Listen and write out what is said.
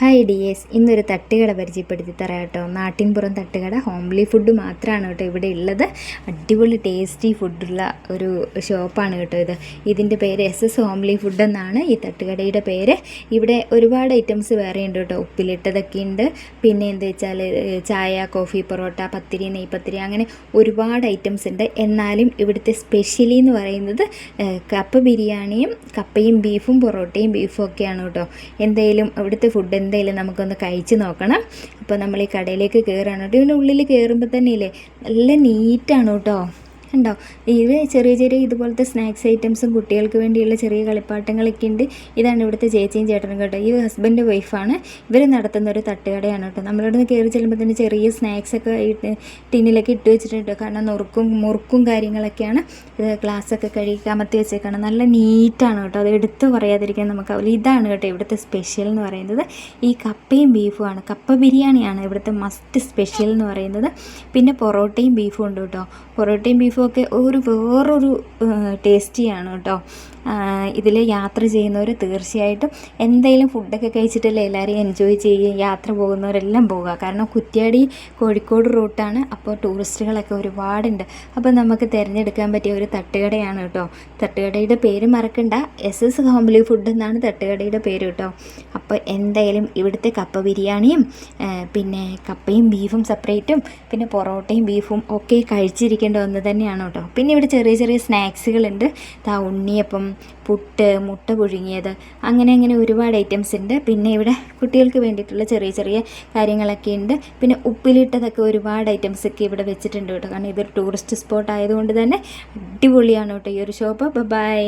Hi D S ഇന്നൊരു തട്ടുകട പരിചയപ്പെടുത്തി തരാം കേട്ടോ. നാട്ടിൻപുറം തട്ടുകട. ഹോംലി ഫുഡ് മാത്രമാണ് കേട്ടോ ഇവിടെ ഉള്ളത്. അടിപൊളി ടേസ്റ്റി ഫുഡുള്ള ഒരു ഷോപ്പാണ് കേട്ടോ ഇത്. ഇതിന്റെ പേര് എസ് എസ് ഹോംലി ഫുഡ് എന്നാണ് ഈ തട്ടുകടയുടെ പേര്. ഇവിടെ ഒരുപാട് ഐറ്റംസ് വേറെ ഉണ്ട് കേട്ടോ. ഉപ്പിലിട്ടതൊക്കെ ഉണ്ട്. പിന്നെ എന്താ വെച്ചാൽ ചായ കോഫി പൊറോട്ട പത്തിരി നെയ്പത്തിരി അങ്ങനെ ഒരുപാട് ഐറ്റംസ് ഉണ്ട്. എന്നാലും ഇവിടുത്തെ സ്പെഷ്യലി എന്ന് പറയുന്നത് കപ്പ ബിരിയാണിയും കപ്പയും ബീഫും പൊറോട്ടയും ബീഫും ഒക്കെയാണ് കേട്ടോ. എന്തായാലും ഇവിടുത്തെ ഫുഡ് എന്തായാലും നമുക്കൊന്ന് കഴിച്ച് നോക്കണം. അപ്പോൾ നമ്മൾ ഈ കടയിലേക്ക് കയറുകയാണ് കേട്ടോ. ഇതിന്റെ ഉള്ളിൽ കയറുമ്പോൾ തന്നെ ഇല്ലേ നല്ല നീറ്റാണ് കേട്ടോ. ഉണ്ടോ? ഇത് ചെറിയ ചെറിയ ഇതുപോലത്തെ സ്നാക്സ് ഐറ്റംസും കുട്ടികൾക്ക് വേണ്ടിയുള്ള ചെറിയ കളിപ്പാട്ടങ്ങളൊക്കെ ഉണ്ട്. ഇതാണ് ഇവിടുത്തെ ചേച്ചിയും ചേട്ടനും കേട്ടോ. ഈ ഹസ്ബൻഡ് വൈഫാണ് ഇവർ നടത്തുന്ന ഒരു തട്ടുകടയാണ് കേട്ടോ. നമ്മളിവിടെ നിന്ന് കയറി ചെല്ലുമ്പോൾ തന്നെ ചെറിയ സ്നാക്സ് ഒക്കെ ഇട്ട് ടിന്നിലൊക്കെ ഇട്ട് വെച്ചിട്ടുണ്ട്. കാരണം നുറുക്കും മുറുക്കും കാര്യങ്ങളൊക്കെയാണ്. ഇത് ഗ്ലാസ്സൊക്കെ കഴുകി കമത്തി വെച്ചേക്കാണ്. നല്ല നീറ്റാണ് കേട്ടോ. അത് എടുത്ത് പറയാതിരിക്കാൻ നമുക്കാവില്ല ഇതാണ് കേട്ടോ ഇവിടുത്തെ സ്പെഷ്യൽ എന്ന് പറയുന്നത്. ഈ കപ്പയും ബീഫുമാണ് കപ്പ ബിരിയാണിയാണ് ഇവിടുത്തെ മസ്റ്റ് സ്പെഷ്യൽ എന്ന് പറയുന്നത്. പിന്നെ പൊറോട്ടയും ബീഫും ഉണ്ട് കേട്ടോ. പൊറോട്ടയും ബീഫും ഒക്കെ ഒരു വേറൊരു ടേസ്റ്റിയാണ് കേട്ടോ. ഇതിൽ യാത്ര ചെയ്യുന്നവർ തീർച്ചയായിട്ടും എന്തെങ്കിലും ഫുഡൊക്കെ കഴിച്ചിട്ടല്ലേ എല്ലാവരും എൻജോയ് ചെയ്യുക യാത്ര പോകുന്നവരെല്ലാം പോകുക കാരണം കുറ്റ്യാടി കോഴിക്കോട് റൂട്ടാണ്. അപ്പോൾ ടൂറിസ്റ്റുകളൊക്കെ ഒരുപാടുണ്ട്. അപ്പോൾ നമുക്ക് തിരഞ്ഞെടുക്കാൻ പറ്റിയ ഒരു തട്ടുകടയാണ് കേട്ടോ. തട്ടുകടയുടെ പേര് മറക്കണ്ട. എസ് എസ് ഹോംലി ഫുഡ് എന്നാണ് തട്ടുകടയുടെ പേര് കേട്ടോ. അപ്പോൾ എന്തായാലും ഇവിടുത്തെ കപ്പ ബിരിയാണിയും പിന്നെ കപ്പയും ബീഫും സെപ്പറേറ്റും പിന്നെ പൊറോട്ടയും ബീഫും ഒക്കെ കഴിച്ചിരിക്കേണ്ട ഒന്ന് തന്നെയാണ് കേട്ടോ. പിന്നെ ഇവിടെ ചെറിയ ചെറിയ സ്നാക്സുകളുണ്ട്. താ ഉണ്ണിയപ്പം പുട്ട് മുട്ട പുഴുങ്ങിയത് അങ്ങനെ അങ്ങനെ ഒരുപാട് ഐറ്റംസ് ഉണ്ട്. പിന്നെ ഇവിടെ കുട്ടികൾക്ക് വേണ്ടിയിട്ടുള്ള ചെറിയ ചെറിയ കാര്യങ്ങളൊക്കെ ഉണ്ട്. പിന്നെ ഉപ്പിലിട്ടതൊക്കെ ഒരുപാട് ഐറ്റംസ് ഒക്കെ ഇവിടെ വെച്ചിട്ടുണ്ട് കേട്ടോ. കാരണം ഇതൊരു ടൂറിസ്റ്റ് സ്പോട്ട് ആയതുകൊണ്ട് തന്നെ അടിപൊളിയാണ് കേട്ടോ ഈ ഒരു ഷോപ്പ് ബൈ